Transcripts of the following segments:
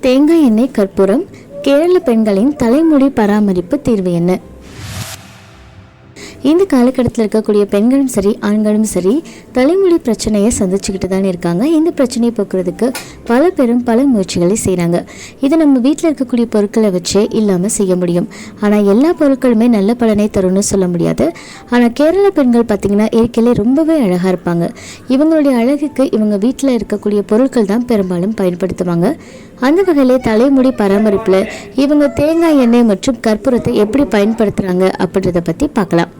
தேங்காய் எண்ணெய் கற்பூரம் கேரள பெண்களின் தலைமுடி பராமரிப்பு தீர்வு என்ன? இந்த காலகட்டத்தில் இருக்கக்கூடிய பெண்களும் சரி ஆண்களும் சரி தலைமுடி பிரச்சனையை சந்திச்சுக்கிட்டு தான் இருக்காங்க. இந்த பிரச்சனையை போக்குறதுக்கு பல பேரும் பல முயற்சிகளை செய்கிறாங்க இதை நம்ம வீட்டில் இருக்கக்கூடிய பொருட்களை வச்சே இல்லாமல் செய்ய முடியும். ஆனால் எல்லா பொருட்களுமே நல்ல பலனை தரும்னு சொல்ல முடியாது. ஆனால் கேரள பெண்கள் பார்த்திங்கன்னா இயற்கையிலே ரொம்பவே அழகாக இருப்பாங்க. இவங்களுடைய அழகுக்கு இவங்க வீட்டில் இருக்கக்கூடிய பொருட்கள் தான் பெரும்பாலும் பயன்படுத்துவாங்க. அந்த வகையிலே தலைமுடி பராமரிப்பில் இவங்க தேங்காய் எண்ணெய் மற்றும் கற்பூரத்தை எப்படி பயன்படுத்துகிறாங்க அப்படின்றத பற்றி பார்க்கலாம்.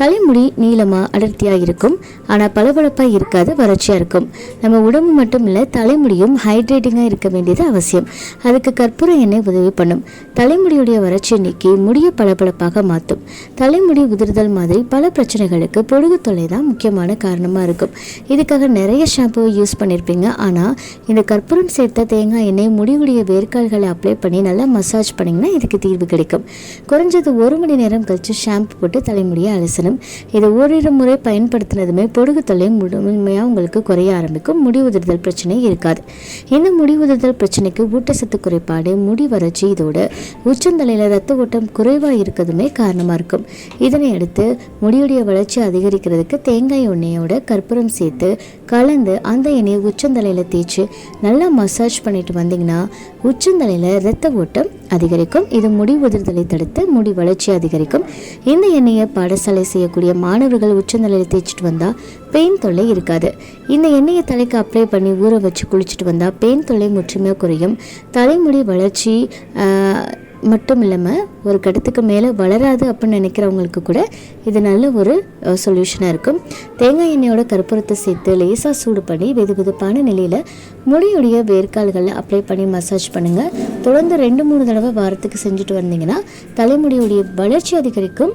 தலைமுடி நீளமாக அடர்த்தியாக இருக்கும் ஆனால் பளபளப்பாக இருக்காது வறட்சியாக இருக்கும். நம்ம உடம்பு மட்டும் இல்லை தலைமுடியும் ஹைட்ரேட்டிங்காக இருக்க வேண்டியது அவசியம். அதுக்கு கற்பூர எண்ணெய் உதவி பண்ணும். தலைமுடியுடைய வறட்சியை நீக்கி முடிய பளபளப்பாக மாற்றும் தலைமுடி உதிர்தல் மாதிரி பல பிரச்சனைகளுக்கு பொடுகு தொல்லை தான் முக்கியமான காரணமாக இருக்கும். இதுக்காக நிறைய ஷாம்புவை யூஸ் பண்ணியிருப்பீங்க ஆனால் இந்த கற்பூரம் சேர்த்த தேங்காய் எண்ணெய் முடிவுடைய வேர்க்கால்களை அப்ளை பண்ணி நல்லா மசாஜ் பண்ணிங்கன்னா இதுக்கு தீர்வு கிடைக்கும். குறைஞ்சது ஒரு மணி நேரம் கழித்து ஷாம்பு போட்டு தலைமுடியை அலசணும். இதை ஓரிரு முறை பயன்படுத்தினதுமே பொடுகு தொல்லை முழுமையாக உங்களுக்கு குறைய ஆரம்பிக்கும். முடி உதிர்தல் பிரச்சனை இருக்காது. இந்த முடி உதிர்தல் பிரச்சனைக்கு ஊட்டச்சத்து குறைபாடு முடி வறட்சி இதோட உச்சந்தலையில் ரத்த ஓட்டம் குறைவாக இருக்கிறதுமே காரணமாக இருக்கும். இதனை அடுத்து முடியுடைய வளர்ச்சி அதிகரிக்கிறதுக்கு தேங்காய் எண்ணெயோட கற்பூரம் சேர்த்து கலந்து அந்த எண்ணெயை உச்சந்தலையில் தேய்ச்சி நல்லா மசாஜ் பண்ணிட்டு வந்தீங்கன்னா உச்சந்தலையில் ரத்த ஓட்டம் அதிகரிக்கும். இது முடி உதிர்தலை தடுத்து முடி வளர்ச்சி அதிகரிக்கும். இந்த எண்ணெயை பாடசாலை செய்யக்கூடிய மாணவர்கள் உச்சநிலையில் தேய்ச்சிட்டு வந்தால் பெயின் தொல்லை இருக்காது. இந்த எண்ணெயை தலைக்கு அப்ளை பண்ணி ஊற வச்சு குளிச்சுட்டு வந்தால் பெயின் தொல்லை முற்றுமையாக குறையும். தலைமுடி வளர்ச்சி மட்டும் இல்லாமல் ஒரு கட்டத்துக்கு மேலே வளராது அப்படின்னு நினைக்கிறவங்களுக்கு கூட இது நல்ல ஒரு சொல்யூஷனாக இருக்கும். தேங்காய் எண்ணெயோட கற்பூரத்தை சேர்த்து லேசாக சூடு பண்ணி வெது வெதுப்பான நிலையில் முடியுடைய வேர்க்கால்களில் அப்ளை பண்ணி மசாஜ் பண்ணுங்கள் தொடர்ந்து ரெண்டு மூணு தடவை வாரத்துக்கு செஞ்சுட்டு வந்தீங்கன்னா தலைமுடியுடைய வளர்ச்சி அதிகரிக்கும்.